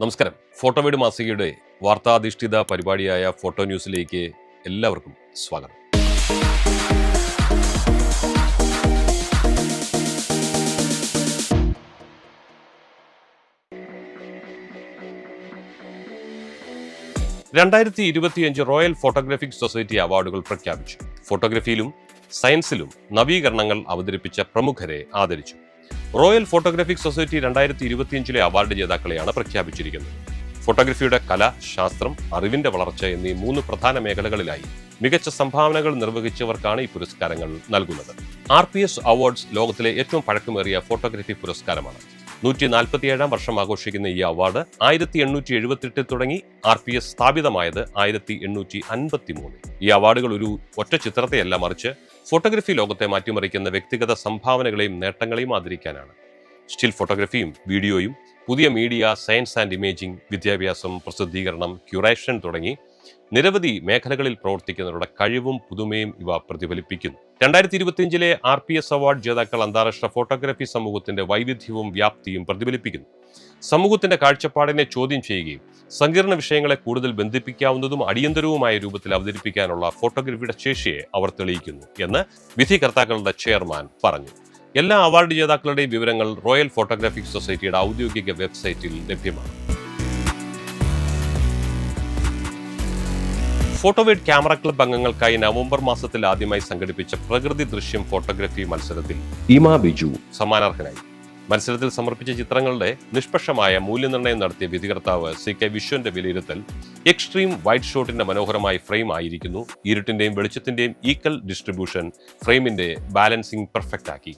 നമസ്കാരം. ഫോട്ടോ വീട് മാസികയുടെ വാർത്താധിഷ്ഠിത പരിപാടിയായ ഫോട്ടോ ന്യൂസിലേക്ക് എല്ലാവർക്കും സ്വാഗതം. രണ്ടായിരത്തി ഇരുപത്തിയഞ്ച് റോയൽ ഫോട്ടോഗ്രാഫിക് സൊസൈറ്റി അവാർഡുകൾ പ്രഖ്യാപിച്ചു. ഫോട്ടോഗ്രഫിയിലും സയൻസിലും നവീകരണങ്ങൾ അവതരിപ്പിച്ച പ്രമുഖരെ ആദരിച്ചു. റോയൽ ഫോട്ടോഗ്രാഫിക് സൊസൈറ്റി രണ്ടായിരത്തി ഇരുപത്തിയഞ്ചിലെ അവാർഡ് ജേതാക്കളെയാണ് പ്രഖ്യാപിച്ചിരിക്കുന്നത്. ഫോട്ടോഗ്രഫിയുടെ കല ശാസ്ത്രം അറിവിന്റെ വളർച്ച എന്നീ മൂന്ന് പ്രധാന മേഖലകളിലായി മികച്ച സംഭാവനകൾ നിർവഹിച്ചവർക്കാണ് ഈ പുരസ്കാരങ്ങൾ നൽകുന്നത്. ആർ പി എസ് അവാർഡ്സ് ലോകത്തിലെ ഏറ്റവും പഴക്കമേറിയ ഫോട്ടോഗ്രഫി പുരസ്കാരമാണ്. നൂറ്റി നാൽപ്പത്തിയേഴാം വർഷം ആഘോഷിക്കുന്ന ഈ അവാർഡ് ആയിരത്തി എണ്ണൂറ്റി എഴുപത്തെട്ടിൽ തുടങ്ങി ആർ പി എസ് സ്ഥാപിതമായത് ആയിരത്തി എണ്ണൂറ്റി അൻപത്തി മൂന്നിൽ ഈ അവാർഡുകൾ ഒരു ഒറ്റ ചിത്രത്തെയല്ല മറിച്ച് ഫോട്ടോഗ്രഫി ലോകത്തെ മാറ്റിമറിക്കുന്ന വ്യക്തിഗത സംഭാവനകളെയും നേട്ടങ്ങളെയും ആദരിക്കാനാണ്. സ്റ്റിൽ ഫോട്ടോഗ്രഫിയും വീഡിയോയും പുതിയ മീഡിയ സയൻസ് ആൻഡ് ഇമേജിംഗ് വിദ്യാഭ്യാസം പ്രസിദ്ധീകരണം ക്യൂറേഷൻ തുടങ്ങി നിരവധി മേഖലകളിൽ പ്രവർത്തിക്കുന്നവരുടെ കഴിവും പുതുമയും ഇവ പ്രതിഫലിപ്പിക്കുന്നു. രണ്ടായിരത്തി ഇരുപത്തിയഞ്ചിലെ ആർ പി എസ് അവാർഡ് ജേതാക്കൾ അന്താരാഷ്ട്ര ഫോട്ടോഗ്രാഫി സമൂഹത്തിന്റെ വൈവിധ്യവും വ്യാപ്തിയും പ്രതിഫലിപ്പിക്കുന്നു. സമൂഹത്തിന്റെ കാഴ്ചപ്പാടിനെ ചോദ്യം ചെയ്യുകയും സങ്കീർണ വിഷയങ്ങളെ കൂടുതൽ ബന്ധിപ്പിക്കാവുന്നതും അടിയന്തരവുമായ രൂപത്തിൽ അവതരിപ്പിക്കാനുള്ള ഫോട്ടോഗ്രാഫിയുടെ ശേഷിയെ അവർ തെളിയിക്കുന്നു എന്ന് വിധികർത്താക്കളുടെ ചെയർമാൻ പറഞ്ഞു. എല്ലാ അവാർഡ് ജേതാക്കളുടെയും വിവരങ്ങൾ റോയൽ ഫോട്ടോഗ്രാഫിക് സൊസൈറ്റിയുടെ ഔദ്യോഗിക വെബ്സൈറ്റിൽ ലഭ്യമാണ്. ഫോട്ടോവേഡ് ക്യാമറ ക്ലബ് അംഗങ്ങൾക്കായി നവംബർ മാസത്തിൽ ആദ്യമായി സംഘടിപ്പിച്ച പ്രകൃതി ദൃശ്യം ഫോട്ടോഗ്രഫി മത്സരത്തിൽ ഇമ ബിജു സമ്മാനാർഹനായി. മത്സരത്തിൽ സമർപ്പിച്ച ചിത്രങ്ങളുടെ നിഷ്പക്ഷമായ മൂല്യനിർണയം നടത്തിയ വിധികർത്താവ് സി കെ വിശ്വന്റെ വിലയിരുത്തൽ എക്സ്ട്രീം വൈറ്റ് ഷോട്ടിന്റെ മനോഹരമായ ഫ്രെയിം ആയിരിക്കുന്നു. ഇരുട്ടിന്റെയും വെളിച്ചത്തിന്റെയും ഈക്വൽ ഡിസ്ട്രിബ്യൂഷൻ ഫ്രെയിമിന്റെ ബാലൻസിംഗ് പെർഫെക്റ്റ് ആക്കി.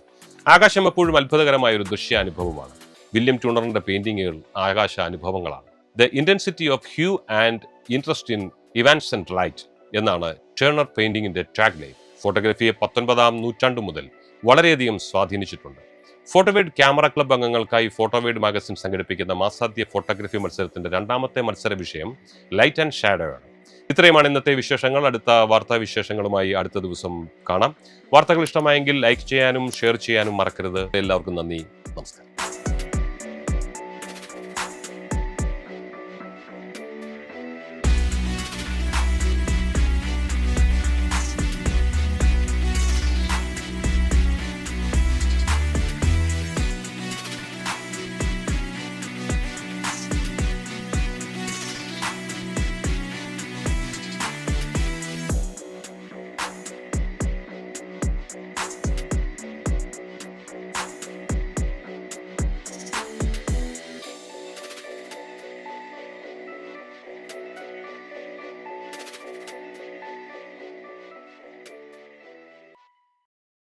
ആകാശം എപ്പോഴും അത്ഭുതകരമായ ഒരു ദൃശ്യാനുഭവമാണ്. വില്യം ട്യൂണറിന്റെ പെയിന്റിങ്ങുകൾ ആകാശ അനുഭവങ്ങളാണ് the intensity of hue and interest in Evans and light എന്നാണ് ടേണർ പെയിന്റിങ്ങിന്റെ ടാഗ് ലൈൻ ഫോട്ടോഗ്രാഫിയെ പത്തൊൻപതാം നൂറ്റാണ്ടു മുതൽ വളരെയധികം സ്വാധീനിച്ചിട്ടുണ്ട്. ഫോട്ടോവേഡ് ക്യാമറ ക്ലബ് അംഗങ്ങൾക്കായി ഫോട്ടോവേഡ് മാഗസിൻ സംഘടിപ്പിക്കുന്ന മാസാദ്യ ഫോട്ടോഗ്രഫി മത്സരത്തിന്റെ രണ്ടാമത്തെ മത്സര വിഷയം ലൈറ്റ് ആൻഡ് ഷാഡോ ആണ്. ഇത്രയുമാണ് ഇന്നത്തെ വിശേഷങ്ങൾ. അടുത്ത വാർത്താ വിശേഷങ്ങളുമായി അടുത്ത ദിവസം കാണാം. വാർത്തകൾ ഇഷ്ടമായെങ്കിൽ ലൈക്ക് ചെയ്യാനും ഷെയർ ചെയ്യാനും മറക്കരുത്. എല്ലാവർക്കും നന്ദി. നമസ്കാരം.